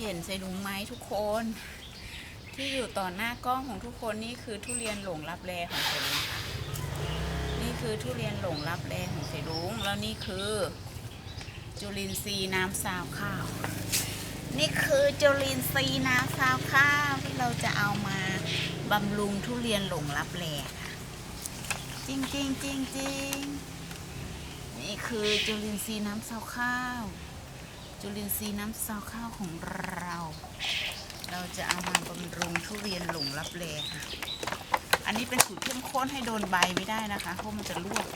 เห็นใส่ลุงไหมทุกคน ที่อยู่ต่อหน้ากล้องของทุกคนนี่คือทุเรียนหลงรับแลของใส่ลุงค่ะนี่คือทุเรียนหลงรับแลของใส่ลุงแล้วนี่คือ จุลินทรีย์น้ำซาวข้าว นี่คือจุลินทรีย์น้ำซาวข้าวที่เราจะเอามาบำรุงทุเรียนหลงรับแลค่ะจริงจริงจริงจริงนี่คือจุลินทรีย์น้ำซาวข้าว จุลินทรีย์น้ำซาวข้าวของเรา เราจะเอามาบำรุงทุเรียนหลงรับแลค่ะ อันนี้เป็นสูตรเข้มข้นให้โดนใบไม่ได้นะคะเพราะมันจะลวก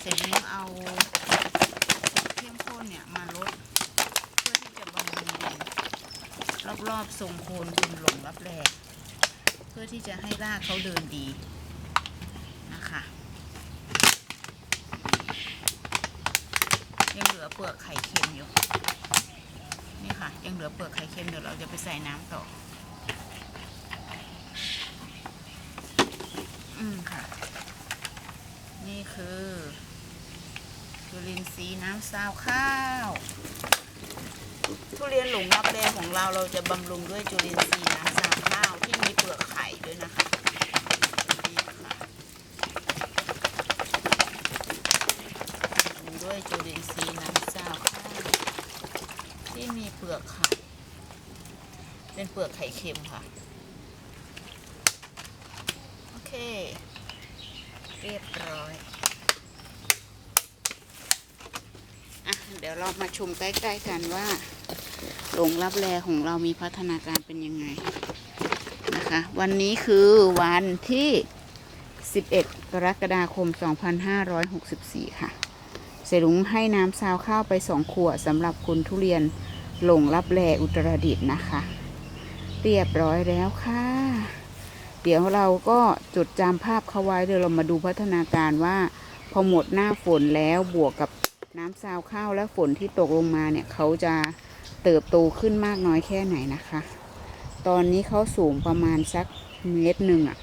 เสร็จแล้วเอาเข้มข้นเนี่ยมาลดเพื่อที่จะบำรุงรอบๆทรงโคนดินหลงรับแลเพื่อที่จะให้รากเขาเดินดีนะคะ ยัง เปลือกไข่เค็มอยู่นี่ค่ะ ยังเหลือเปลือกไข่เค็มเดี๋ยวเราจะไปใส่น้ำต่อ อืมค่ะ นี่คือจุลินทรีย์น้ำซาวข้าว ทุเรียนหลงรับแลของเราเราจะบำรุงด้วยจุลินทรีย์น้ำซาวข้าวที่มีเปลือกไข่ด้วยนะคะนี่ค่ะบำรุงด้ วยจุลินทรีย์น้ำซาวข้าวที่มีเปลือกไข่เป็นเปลือกไข่เค็มค่ะ โอเค เรียบร้อยอะเดี๋ยวเรามาชมใกล้ ๆ กันว่าหลงรับแลของเรามีพัฒนาการเป็นยังไงนะคะ วันนี้คือวันที่ 11 กรกฎาคม 2564 ค่ะ เสรุงให้น้ำซาวข้าวไป2ขวดสำหรับคุณทุเรียนหลงรับแลอุตรดิตนะคะ เรียบร้อยแล้วค่ะ เดี๋ยวเราก็จดจำภาพเขาไว้เดี๋ยวเรามาดูพัฒนาการว่าพอหมดหน้าฝนแล้วบวกกับน้ำซาวข้าวและฝนที่ตกลงมาเนี่ยเขาจะเติบโตขึ้นมากน้อยแค่ไหนนะคะ ตอนนี้เขาสูงประมาณสักเมตรหนึ่งอะ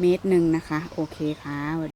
เมตรหนึ่งนะคะ โอเคค่ะ